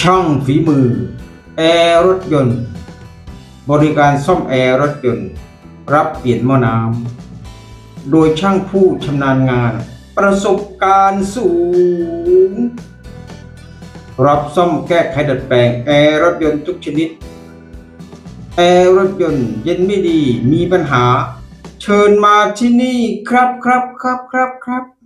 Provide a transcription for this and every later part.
ช่างฝีมือ แอร์รถยนต์ บริการซ่อมแอร์รถยนต์ รับเปลี่ยนหม้อน้ำ โดยช่างผู้ชำนาญงาน ประสบการณ์สูง รับซ่อมแก้ไขดัดแปลงแอร์รถยนต์ทุกชนิด แอร์รถยนต์เย็นไม่ดีมีปัญหา เชิญมาที่นี่ครับครับครับครับครับ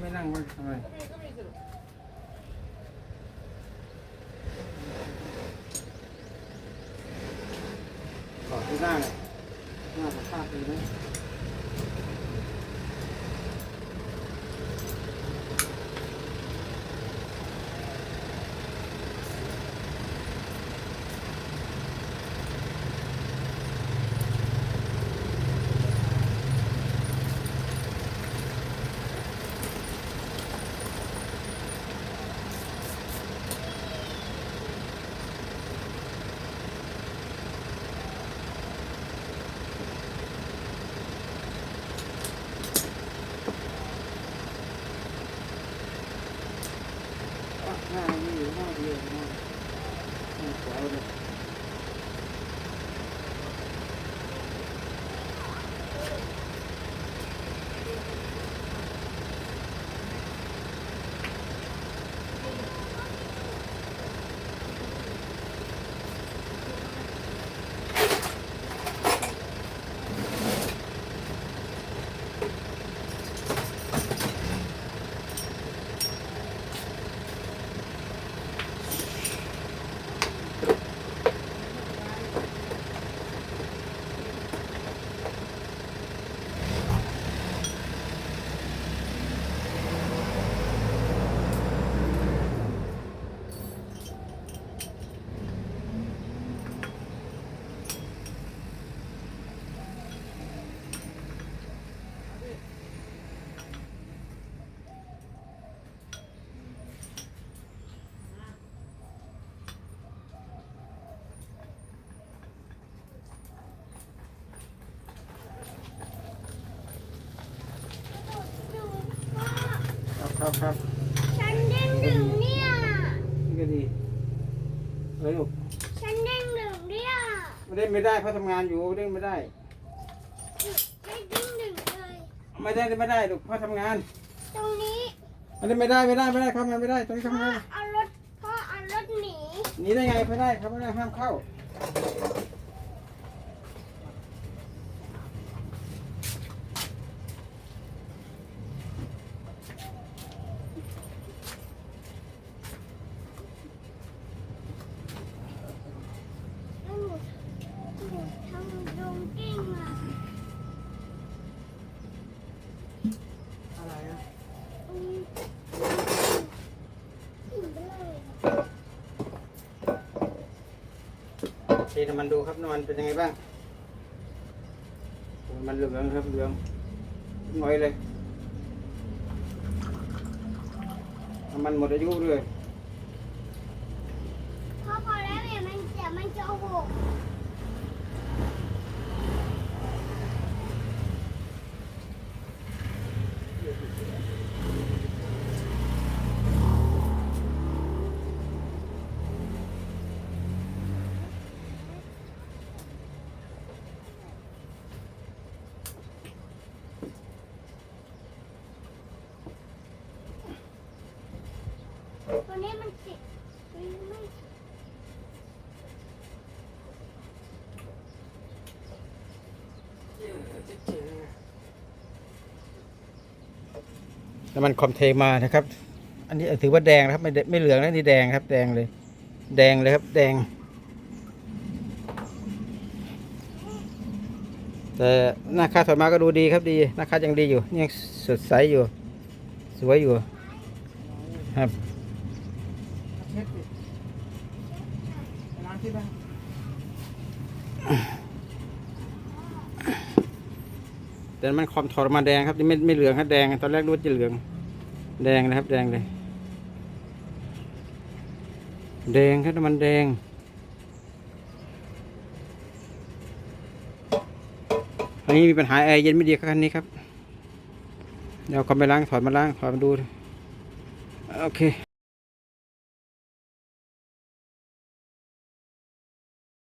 ไม่นั่งมันทำไมขอดูหน้าเลยหน้าสภาพดีไหมอะหน้านี่อยู่หน้าเดียวหน้า หน้าขวาเลย ครับครับครับฉันเด้งดึงเนี่ย นี่ก็ดีอะไรลูกฉันเด้งดึงเนี่ยไม่ได้ไม่ได้เพราะทำงานอยู่เล่นไม่ได้ ไม่เด้งดึงเลย ไม่ได้ไม่ได้ลูกเพราะทำงานตรงนี้อันนี้ไม่ได้ไม่ได้ไม่ได้เข้ามาไม่ได้ตรงนี้พ่อเข้ามาเอารถพ่อเอารถหนีหนีได้ไงไม่ได้ครับไม่ได้ห้ามเข้า แล้วหนูหนูทำดงกิ้งอะ อะไรอะ อืมอืมไปเลย เท น้ำมันดูครับน้ำมันเป็นยังไงบ้างมันเหลืองครับเหลืองน้อยเลยน้ำมันหมดอายุเลยพอพอแล้วเนี่ยมันจะมันจะหก ตัวนี้มันติดตัวนี้ไม่ น้ำมันคอมเทมานะครับ อันนี้ถือว่าแดงนะครับ ไม่ไม่เหลืองนะนี่แดงครับ แดงเลย แดงเลยครับ แดง แต่หน้าค่าถอดมาก็ดูดีครับดีหน้าค่ายังดีอยู่ยังสดใสอยู่ สวยอยู่ครับ แต่มันคอมถอดมาแดงครับนี่ไม่ไม่เหลืองครับแดง ตอนแรกรู้ว่าจะเหลือง แดงนะครับ แดงเลย แดงครับน้ำมันแดง อันนี้มีปัญหาแอร์เย็นไม่ดีครับคันนี้ครับ เดี๋ยวเอาคอมไปล้างถอดมาล้างถอดมาดู โอเค